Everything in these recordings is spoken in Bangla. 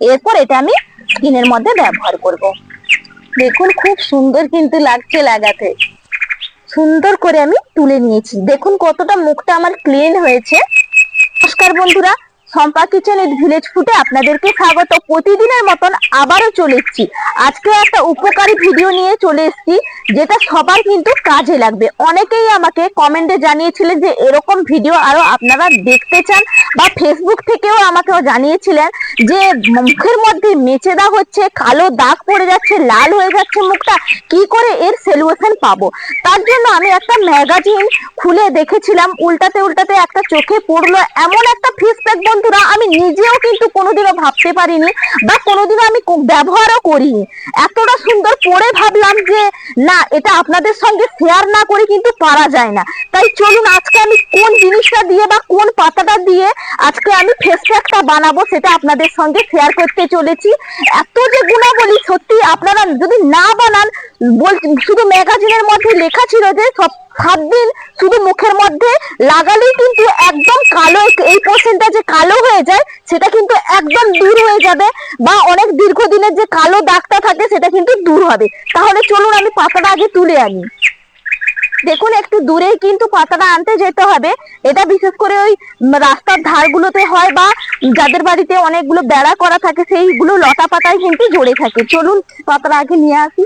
এরপর এটা আমি স্কিনের মধ্যে ব্যবহার করব। দেখুন, খুব সুন্দর কিন্তু লাগছে লাগাতে। সুন্দর করে আমি তুলে নিয়েছি। দেখুন কতটা মুখটা আমার ক্লিন হয়েছে। নমস্কার বন্ধুরা সম্পা কিচেন ভিলেজ ফুটে আপনাদেরকে স্বাগত। প্রতিদিনের মতন আবারও চলে এসেছি। আজকে একটা উপকারী ভিডিও নিয়ে চলে এসেছি, যেটা সবার কিন্তু কাজে লাগবে। অনেকেই আমাকে কমেন্টে জানিয়েছিলেন যে এরকম ভিডিও আরও আপনারা দেখতে চান, বা ফেসবুক থেকেও আমাকে জানিয়েছিলেন যে মুখের মধ্যে মেচেদা হচ্ছে, কালো দাগ পড়ে যাচ্ছে, লাল হয়ে যাচ্ছে মুখটা, কি করে এর সলিউশন পাবো? তার জন্য আমি একটা ম্যাগাজিন খুলে দেখেছিলাম, উল্টাতে উল্টাতে একটা চোখে পড়ল, এমন একটা ফেস প্যাক বন্ধুরা, আমি নিজেও কিন্তু কোনোদিনও ভাবতে পারিনি বা কোনোদিনও আমি ব্যবহারও করিনি। এতটা সুন্দর পড়ে ভাবলাম যে, না, এটা আপনাদের সঙ্গে শেয়ার না করে কিন্তু পারা যায় না। তাই চলুন, আজকে আমি কোন জিনিসটা দিয়ে বা কোন পাতাটা দিয়ে আজকে আমি ফেস প্যাকটা বানাবো সেটা আপনাদের সঙ্গে শেয়ার করতে চলেছি। এত যে গুণাবলী, সত্যি যদি না বানান শুধু ম্যাগাজিনের মধ্যে লেখা ছিল যে সব সাত দিন শুধু মুখের মধ্যে লাগালেই কিন্তু একদম কালো, এই পোর্শনটা যে কালো হয়ে যায়, সেটা কিন্তু একদম দূর হয়ে যাবে বা অনেক দীর্ঘদিনের যে কালো দাগটা থাকে, সেটা কিন্তু দূর হবে। তাহলে চলুন আমি পাতাটা আগে তুলে আনি। দেখুন, একটু দূরেই কিন্তু পাতাটা আনতে যেতে হবে। এটা বিশেষ করে ওই রাস্তার ধারগুলোতে হয় বা যাদের বাড়িতে অনেকগুলো বেড়া করা থাকে, সেইগুলো লতা পাতায় কিন্তু জড়ে থাকে। চলুন, পাতাটা আগে নিয়ে আসি।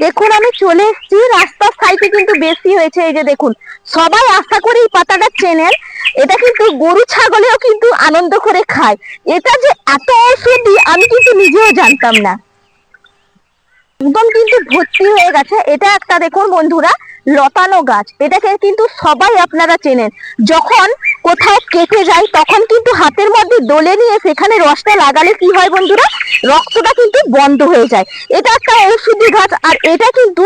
দেখুন, আমি চলে এসেছি। রাস্তার সাইডে কিন্তু বেশি হয়েছে। এই যে দেখুন, সবাই আশা করি এই পাতাটা চেনেন। এটা কিন্তু গরু ছাগলেও কিন্তু আনন্দ করে খায়। এটা যে এত ঔষধি আমি কিন্তু নিজেও জানতাম না। একদম কিন্তু ভর্তি হয়ে গেছে। এটা একটা দেখুন বন্ধুরা, লতানো গাছ। এটাকে কিন্তু সবাই আপনারা চেনেন। যখন কোথাও কেটে যায়, তখন কিন্তু হাতের মধ্যে দোলে নিয়ে সেখানে রসটা লাগালে কি হয় বন্ধুরা? রক্তটা কিন্তু বন্ধ হয়ে যায়। এটা একটা ঔষধি গাছ আর এটা কিন্তু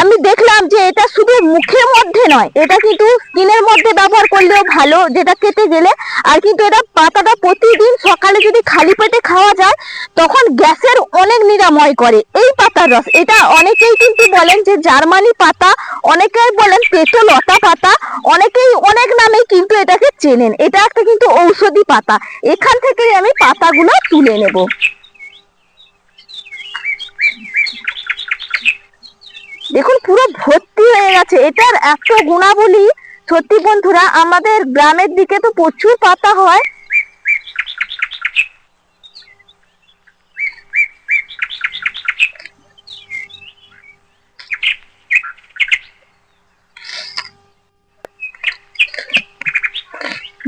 আমি দেখলাম যে এটা শুধু মুখের মধ্যে নয়, এটা কিন্তু স্কিনের মধ্যে ব্যবহার করলেও ভালো, যেটা কেটে গেলে। আর কিন্তু এটা পাতাটা প্রতিদিন সকালে যদি খালি পেটে খাওয়া যায়, তখন গ্যাসের অনেক নিরাময় করে। এই পাতার রস, এটা অনেকেই কিন্তু বলেন যে জার্মানি পাতা, অনেকেই বলেন পেটো লতা পাতা, অনেকেই অনেক নামে কিন্তু এটাকে চেনেন। এটা একটা কিন্তু ঔষধি পাতা। এখান থেকেই আমি পাতাগুলো তুলে নেব। দেখুন, পুরো ভর্তি হয়ে গেছে। এটার এত গুণাবলী, সত্যি বন্ধুরা, আমাদের গ্রামের দিকে তো প্রচুর পাতা হয়।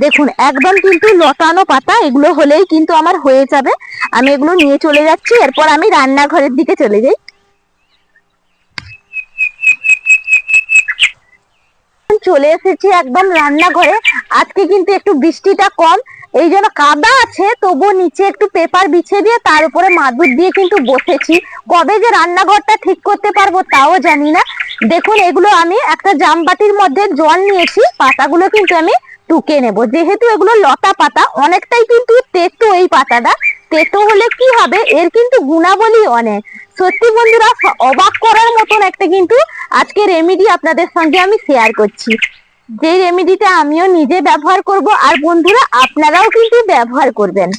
দেখুন, একদম কিন্তু লতানো পাতা, এগুলো হলেই কিন্তু আমার হয়ে যাবে। আমি এগুলো নিয়ে চলে যাচ্ছি, এরপর আমি রান্নাঘরের দিকে চলে যাই। চলে এসেছি একদম রান্নাঘরে। আজকে কিন্তু একটু বৃষ্টিটা কম। এই জন্য কাদা আছে তবু নিচে একটু পেপার বিছিয়ে দিয়ে তার উপরে মাদুর দিয়ে কিন্তু বসেছি। কবে যে রান্নাঘরটা ঠিক করতে পারব তাও জানি না। দেখুন, এগুলো আমি একটা জামবাটির মধ্যে জল নিয়েছি, পাতাগুলো কিন্তু আমি টুকে নেব। যেহেতু এগুলো লতা পাতা, অনেকটাই কিন্তু তেতো এই পাতাটা। তেতো হলে কি হবে? এর কিন্তু গুণাবলী অনেক। সত্যি বন্ধুরা, অবাক করার মতন একটা কিন্তু আজকে রেমিডি আপনাদের সঙ্গে আমি শেয়ার করছি। যে রেমেডিটা আমিও নিজে ব্যবহার করব, আর বন্ধুরা, আপনারাও কিন্তু ব্যবহার করবেন।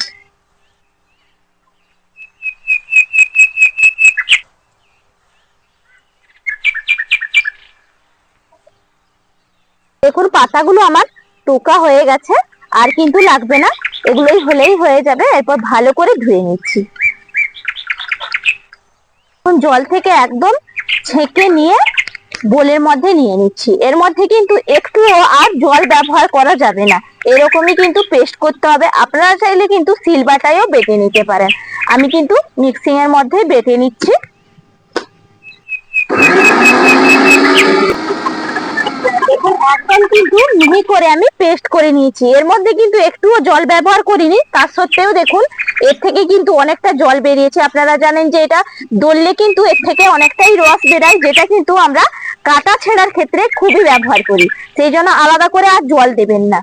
দেখুন, পাতাগুলো আমার টোকা হয়ে গেছে, আর কিন্তু লাগবে না। এগুলোই হলেই হয়ে যাবে, এরপর ভালো করে ধুয়ে নিচ্ছি। জল থেকে একদম ছেঁকে নিয়ে বোলের মধ্যে নিয়ে নিচ্ছি। এর মধ্যে কিন্তু একটুও আর জল ব্যবহার করা যাবে না। এরকমই কিন্তু পেস্ট করতে হবে। আপনারা চাইলে কিন্তু সিলবাটায়ও বেটে নিতে পারেন। আমি কিন্তু মিক্সিং এর মধ্যে বেটে নিচ্ছি। দেখুন কিন্তু মিহি করে আমি পেস্ট করে নিয়েছি। এর মধ্যে কিন্তু একটুও জল ব্যবহার করিনি, তার সত্ত্বেও দেখুন, এর থেকে কিন্তু অনেকটা জল বেরিয়েছে। আপনারা জানেন যে এটা দললে কিন্তু এর থেকে অনেকটাই রস বেরায়, যেটা কিন্তু আমরা কাটা ছেঁড়ার ক্ষেত্রে খুবই ব্যবহার করি। সেই জন্য আলাদা করে আর জল দেবেন না।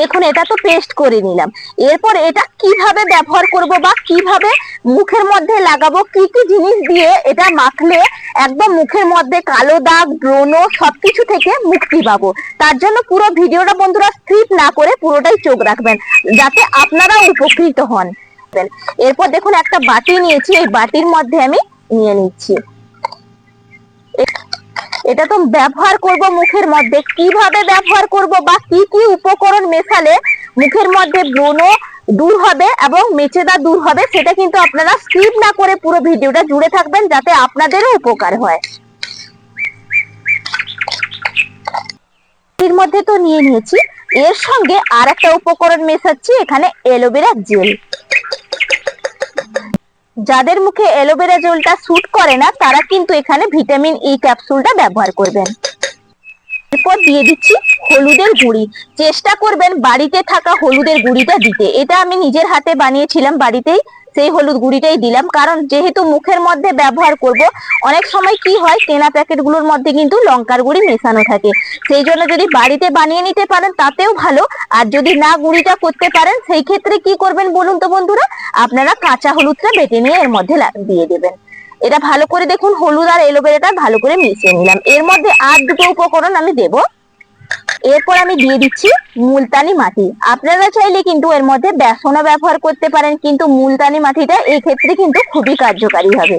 দেখুন, এটা তো পেস্ট করে নিলাম। এরপর এটা কীভাবে ব্যবহার করব বা কীভাবে মুখের মধ্যে লাগাবো কি কি জিনিস দিয়ে এটা মাখলে একদম মুখের মধ্যে কালো দাগ, ব্রণ সবকিছু থেকে মুক্তি পাবো। তার জন্য পুরো ভিডিওটা বন্ধুরা স্ক্রিপ্ট না করে পুরোটাই চোখ রাখবেন, যাতে আপনারা উপকৃত হন। এরপর দেখুন একটা বাটি নিয়েছি, এই বাটির মধ্যে আমি নিয়ে নিচ্ছি। এটা তো ব্যবহার করব মুখের মধ্যে। কীভাবে ব্যবহার করব বা কি কি উপকরণ মেশালে মুখের মধ্যে ব্রণ দূর হবে এবং মেচেদা দূর হবে, সেটা কিন্তু আপনারা স্কিপ না করে পুরো ভিডিওটা জুড়ে থাকবেন যাতে আপনাদেরও উপকার হয়। এর মধ্যে তো নিয়ে নিয়েছি। এর সঙ্গে আর একটা উপকরণ মেশাচ্ছি, এখানে অ্যালোভেরা জেল। যাদের মুখে অ্যালোভেরা জেলটা স্যুট করে না, তারা কিন্তু এখানে ভিটামিন ই ক্যাপসুলটা ব্যবহার করবেন। এরপর দিয়ে দিচ্ছি হলুদের গুঁড়ি। চেষ্টা করবেন বাড়িতে থাকা হলুদের গুঁড়িটা দিতে। এটা আমি নিজের হাতে বানিয়েছিলাম, বাড়িতেই সেই হলুদ গুঁড়িটাই দিলাম। কারণ যেহেতু মুখের মধ্যে ব্যবহার করব, অনেক সময় কি হয়, কেনা প্যাকেটগুলোর মধ্যে কিন্তু লঙ্কার গুঁড়ি মেশানো থাকে। সেই জন্য যদি বাড়িতে বানিয়ে নিতে পারেন, তাতেও ভালো। আর যদি না গুঁড়িটা করতে পারেন, সেই ক্ষেত্রে কি করবেন বলুন তো বন্ধুরা? আপনারা কাঁচা হলুদটা বেটে নিয়ে এর মধ্যে দিয়ে দেবেন। এটা ভালো করে দেখুন, হলুদ আর এলোভেরাটা ভালো করে মিশিয়ে নিলাম। এর মধ্যে আর দুটো উপকরণ আমি দেব। এরপর আমি দিয়ে দিচ্ছি মুলতানি মাটি। আপনারা চাইলে কিন্তু এর মধ্যে বেসনও ব্যবহার করতে পারেন, কিন্তু মুলতানি মাটিটা এক্ষেত্রে ক্ষেত্রে কিন্তু খুবই কার্যকারী হবে।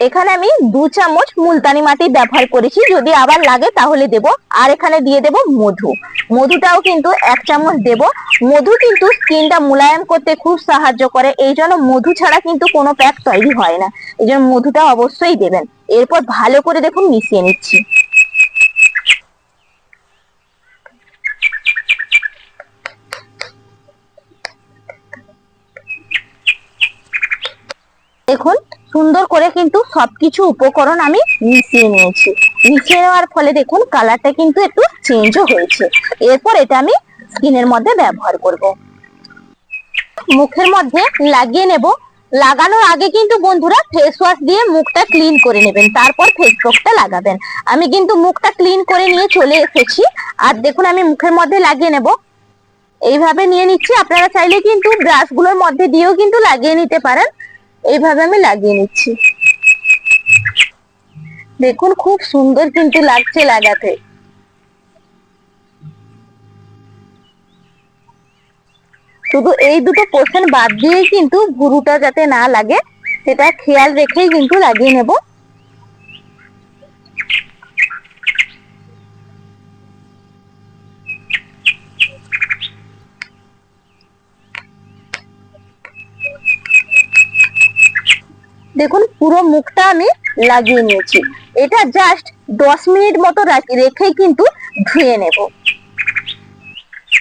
এখানে আমি দু চামচ মুলতানি মাটি ব্যবহার করেছি। যদি আবার লাগে তাহলে দেব। আর এখানে দিয়ে দেব মধু। মধুটাও কিন্তু এক চামচ দেব। মধু কিন্তু স্কিনটা মোলায়েম করতে খুব সাহায্য করে। এই জন্য মধু ছাড়া কিন্তু কোনো প্যাক তৈরি হয় না। এই জন্য মধুটা অবশ্যই দেবেন। এরপর ভালো করে দেখুন মিশিয়ে নিচ্ছি। দেখুন সুন্দর করে কিন্তু সবকিছু উপকরণ আমি মিশিয়ে নিয়েছি। মিশিয়ে নেওয়ার ফলে দেখুন কালারটা কিন্তু একটু চেঞ্জও হয়েছে। এরপর এটা আমি স্কিনের মধ্যে ব্যবহার করব। মুখের মধ্যে লাগিয়ে নেব। লাগানোর আগে কিন্তু বন্ধুরা ফেস ওয়াশ দিয়ে মুখটা ক্লিন করে নেবেন। তারপর ফেস প্যাকটা লাগাবেন। আমি কিন্তু মুখটা ক্লিন করে নিয়ে চলে এসেছি। আর দেখুন আমি মুখের মধ্যে লাগিয়ে নেব। এইভাবে নিয়ে নিচ্ছি। আপনারা চাইলে কিন্তু ব্রাশগুলোর মধ্যে দিয়েও কিন্তু লাগিয়ে নিতে পারেন। এইভাবে আমি লাগিয়ে নিচ্ছি। দেখুন, খুব সুন্দর কিন্তু লাগছে লাগাতে। শুধু এই দুটো পোর্শন বাদ দিয়ে কিন্তু ভুরুটা যাতে না লাগে, সেটা খেয়াল রেখেই কিন্তু লাগিয়ে নেব। দেখুন, পুরো মুখটা আমি লাগিয়ে নিয়েছি। এটা জাস্ট দশ মিনিট মতো রেখে কিন্তু ধুয়ে নেব।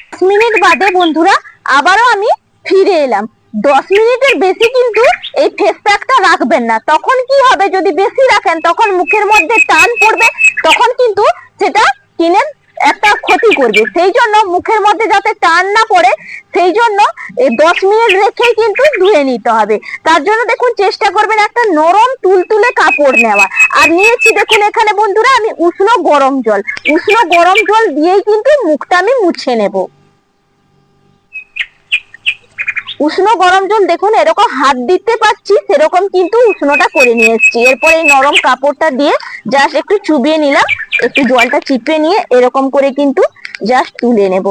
দশ মিনিট বাদে বন্ধুরা, আবারও আমি ফিরে এলাম। দশ মিনিটের বেশি কিন্তু এই ফেস প্যাকটা রাখবেন না। তখন কি হবে? যদি বেশি রাখেন, তখন মুখের মধ্যে টান পড়বে, তখন কিন্তু সেটা স্কিনের একটা ক্ষতি করবে। সেই জন্য মুখের মধ্যে যাতে টান না পড়ে, সেই জন্য দশ মিনিট রেখেই কিন্তু ধুয়ে নিতে হবে। তার জন্য দেখুন, চেষ্টা করবেন একটা নরম তুলতুলে কাপড় নেওয়া। আর নিয়েছি দেখুন এখানে বন্ধুরা, আমি উষ্ণ গরম জল। উষ্ণ গরম জল দিয়েই কিন্তু মুখটা আমি মুছে নেব। উষ্ণ গরম জল দেখুন, এরকম হাত দিতে পারছি, সেরকম কিন্তু উষ্ণটা করে নিয়ে এসেছি। এরপর এই নরম কাপড়টা দিয়ে জাস্ট একটু চুবিয়ে নিলাম, একটু জলটা চিপে নিয়ে এরকম করে কিন্তু জাস্ট তুলে নেব।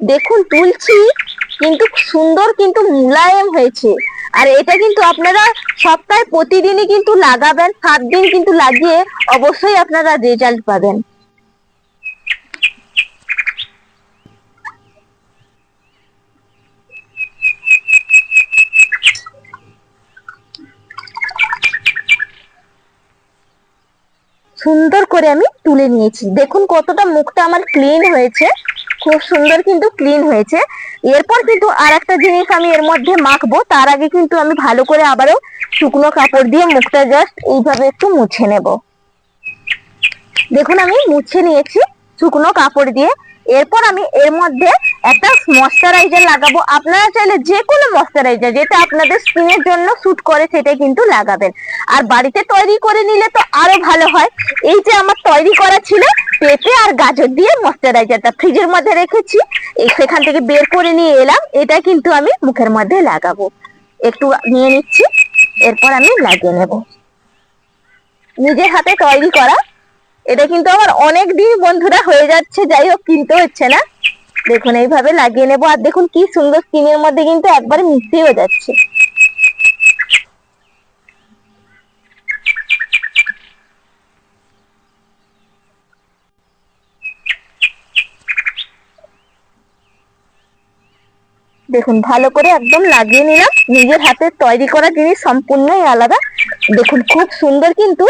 দেখুন, তুলছি, কিন্তু সুন্দর কিন্তু মুলায়েম হয়েছে। আর এটা কিন্তু আপনারা সপ্তাহে প্রতিদিনই কিন্তু লাগাবেন সাত দিন কিন্তু লাগিয়ে অবশ্যই আপনারা রেজাল্ট পাবেন। সুন্দর করে আমি তুলে নিয়েছি। দেখুন কতটা মুখটা আমার ক্লিন হয়েছে। খুব সুন্দর কিন্তু ক্লিন হয়েছে। এরপর কিন্তু আর একটা জিনিস আমি এর মধ্যে মাখবো। তার আগে কিন্তু আমি ভালো করে আবারও শুকনো কাপড় দিয়ে মুখটা জাস্ট এইভাবে একটু মুছে নেব। দেখুন আমি মুছে নিয়েছি শুকনো কাপড় দিয়ে। এরপর আমি এর মধ্যে একটা ময়শ্চারাইজার লাগাবো। আপনারা চাইলে যে কোনো ময়শ্চারাইজার যেটা আপনাদের স্কিনের জন্য স্যুট করে, সেটা কিন্তু লাগাবেন। আর বাড়িতে তৈরি করে নিলে তো আরও ভালো হয়। এই যে আমার তৈরি করা ছিল, পেঁপে আর গাজর দিয়ে ময়শ্চারাইজারটা ফ্রিজের মধ্যে রেখেছি। সেখান থেকে বের করে নিয়ে এলাম। এটা কিন্তু আমি মুখের মধ্যে লাগাবো। একটু নিয়ে নিচ্ছি। এরপর আমি লাগিয়ে নেব। নিজের হাতে তৈরি করা এটা কিন্তু আমার অনেক দিন বন্ধুরা হয়ে যাচ্ছে, যাই হোক কিনতে হচ্ছে না। দেখুন, এইভাবে লাগিয়ে নেব। আর দেখুন কি সুন্দর স্কিনের মধ্যে কিন্তু একবারে মিশিয়েও যাচ্ছে। দেখুন, ভালো করে একদম লাগিয়ে নিলাম। নিজের হাতে তৈরি করা জিনিস সম্পূর্ণই আলাদা। দেখুন, খুব সুন্দর কিন্তু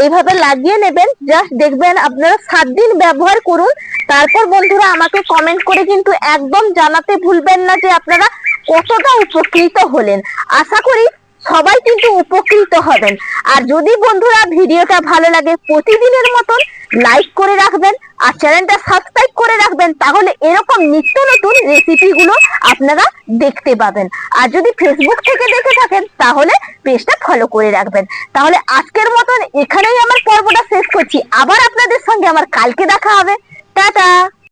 এইভাবে লাগিয়ে নেবেন জাস্ট দেখবেন আপনারা সাত দিন ব্যবহার করুন। তারপর বন্ধুরা আমাকে কমেন্ট করে কিন্তু একদম জানাতে ভুলবেন না যে আপনারা কতটা উপকৃত হলেন। আশা করি সবাই কিন্তু উপকৃত হবেন। আর যদি বন্ধুরা ভিডিওটা ভালো লাগে প্রতিদিনের মতন লাইক করে রাখবেন আর চ্যানেলটা সাবস্ক্রাইব করে রাখবেন, তাহলে এরকম নিত্য নতুন রেসিপিগুলো আপনারা দেখতে পাবেন। আর যদি ফেসবুক থেকে দেখে থাকেন, তাহলে পেজটা ফলো করে রাখবেন। তাহলে আজকের মতন এখানেই আমার পর্বটা শেষ করছি। আবার আপনাদের সঙ্গে আমার কালকে দেখা হবে। টাটা!